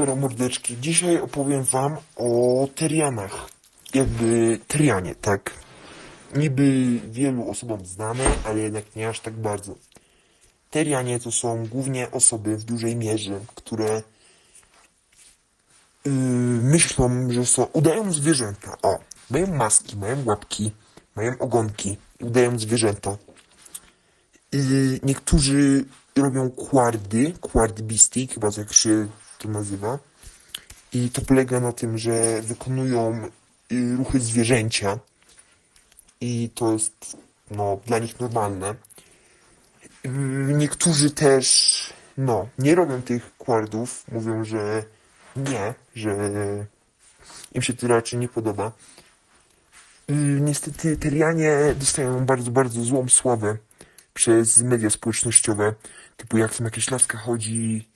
dobra, mordeczki. Dzisiaj opowiem wam o terianach. Jakby terianie, tak? Niby wielu osobom znane, ale jednak nie aż tak bardzo. Terianie to są głównie osoby w dużej mierze, które yy, myślą, że są, udają zwierzęta. O, mają maski, mają łapki, mają ogonki udają zwierzęta. I niektórzy robią kwardy, quard bistik, chyba tak się to nazywa. I to polega na tym, że wykonują y, ruchy zwierzęcia. I to jest no, dla nich normalne. Y, Niektórzy też no, nie robią tych quardów. Mówią, że nie, że im się to raczej nie podoba. I niestety Terianie dostają bardzo, bardzo złą sławę przez media społecznościowe, typu jak tam jakaś laska chodzi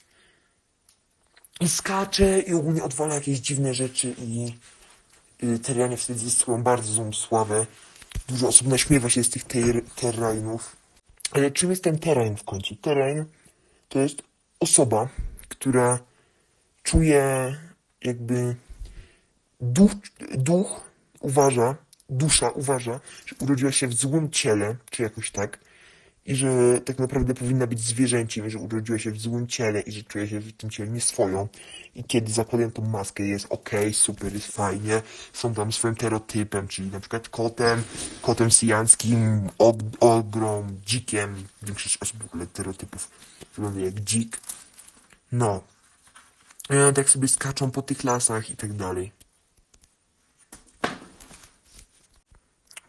i skacze i ogólnie odwala jakieś dziwne rzeczy i y, Terianie wtedy zyskują bardzo złą sławę. Dużo osób naśmiewa się z tych ter terrainów. Ale czym jest ten terrain w końcu? Terrain to jest osoba, która czuje jakby duch, duch uważa, dusza uważa, że urodziła się w złym ciele, czy jakoś tak, i że tak naprawdę powinna być zwierzęciem, że urodziła się w złym ciele i że czuje się w tym ciele nieswoją. I kiedy zakładają tą maskę, jest okej, super, jest fajnie, są tam swoim stereotypem, czyli na przykład kotem, kotem syjanskim, og ogrą, dzikiem. Większość osób w ogóle stereotypów wygląda jak dzik. No. E, tak sobie skaczą po tych lasach i tak dalej.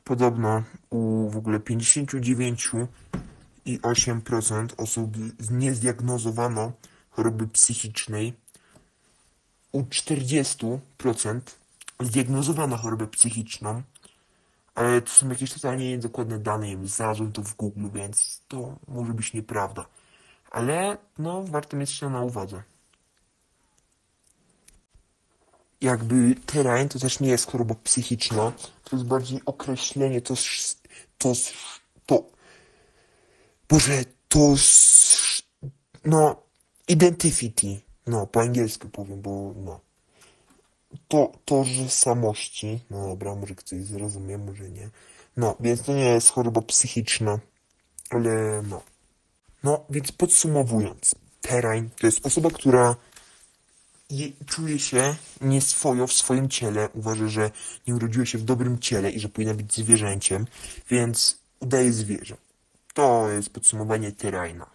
Podobno u w ogóle 59,8% osób nie zdiagnozowano choroby psychicznej. U 40% zdiagnozowano chorobę psychiczną. Ale to są jakieś totalnie niedokładne dane. wiem, Znalazłem to w Google, więc to może być nieprawda. Ale no, warto mieć to na uwadze. jakby terrain to też nie jest choroba psychiczna, to jest bardziej określenie, to to Boże, to no identity, no po angielsku powiem, bo no. To tożsamości, no dobra, może ktoś zrozumie, może nie, no, więc to nie jest choroba psychiczna, ale no, no, więc podsumowując, terrain to jest osoba, która je, czuje się nieswojo w swoim ciele, uważa, że nie urodziła się w dobrym ciele i że powinna być zwierzęciem, więc udaje zwierzę. To jest podsumowanie Terraina.